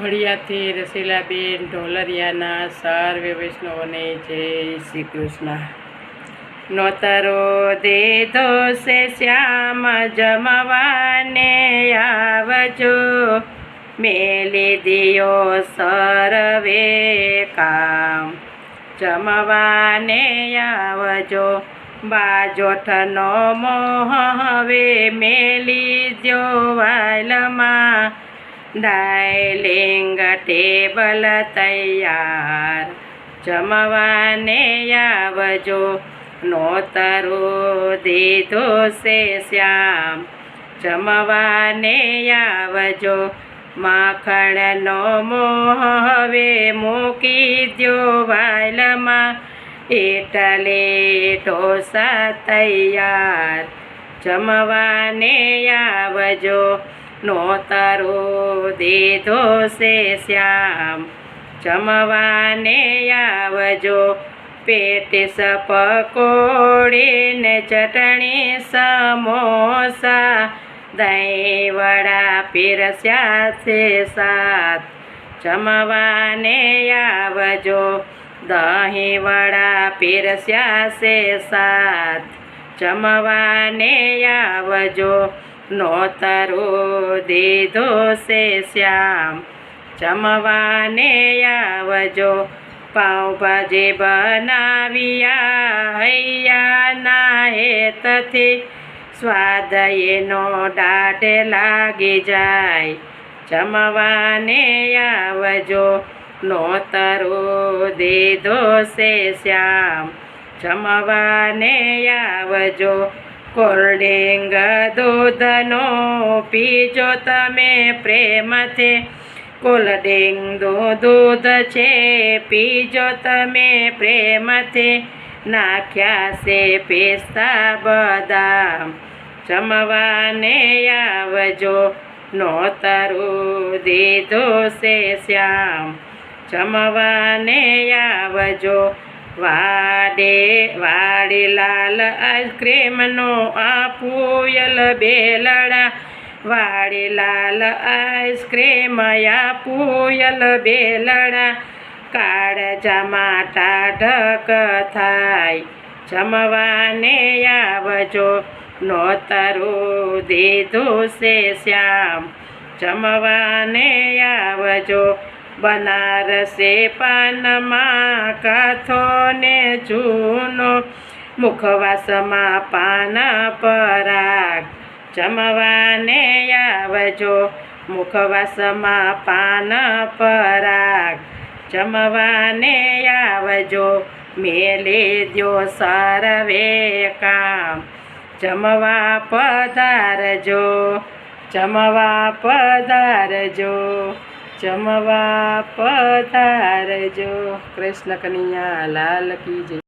વડિયાથી રસીલાબેન ઢોલરિયાના સર્વે વૈષ્ણવને જય શ્રી કૃષ્ણ. નોતરો દીધો છે શ્યામ જમવાને આવજો. મેલી દિયો સરવે કામ. જમવાને આવજો. બાજોઠનો મોહ હવે મેલી જો વાલમાં. ડાયલિંગ ટેબલ તૈયાર જમવાને આવજો નોતરો દીધો છે શ્યામ જમવાને આવજો માખણનો મોહ હવે મૂકી દો વાલમાં એટલે ઢોસા તૈયાર જમવાને આવજો નોતરો દીધો છે શ્યામ જમવાને આવજો પેટીસ પકોડીને ચટણી સમોસા દહીં વડા પીરસ્યા છે સાત જમવાને આવજો દહીં વડા પીરસ્યા છે સાત જમવાને આવજો નોતરો દીધો છે શ્યામ. જમવાને આવજો, પાઉંભાજી બનાવ્યા હૈયાના હેતથી. સ્વાદ એનો દાઢે લાગી જાય. જમવાને આવજો નોતરો દીધો છે શ્યામ. જમવાને આવજો કોલ્ડિંગ દૂધનો પીજો તમે પ્રેમથી. કોલ્ડિંગ દૂધ છે, પીજો તમે પ્રેમથી. નાખ્યા છે પિસ્તા બદામ. જમવાને આવજો, નોતરું દીધો છે શ્યામ. જમવાને આવજો વાડે વાડી લાલ આઈસ્ક્રીમનો આપુયલ બેલડા. વાડી લાલ આઈસ્ક્રીમ આપુયલ બેલડા. કાળજામાં ટાઢક થાય, જમવાને આવજો. નોતરું દીધું છે શ્યામ, જમવાને આવજો. બનારસે પાનમાં કાથો ને જૂનો મુખવાસમાં પાન પરાગ જમવાને આવજો. મુખવાસમાં પાન પરાગ જમવાને આવજો. મેલે દ્યો સર્વે કામ જમવા પધારજો. જમવા પધારજો. જમવા પધારજો. કૃષ્ણ કનૈયા લાલ કી જય.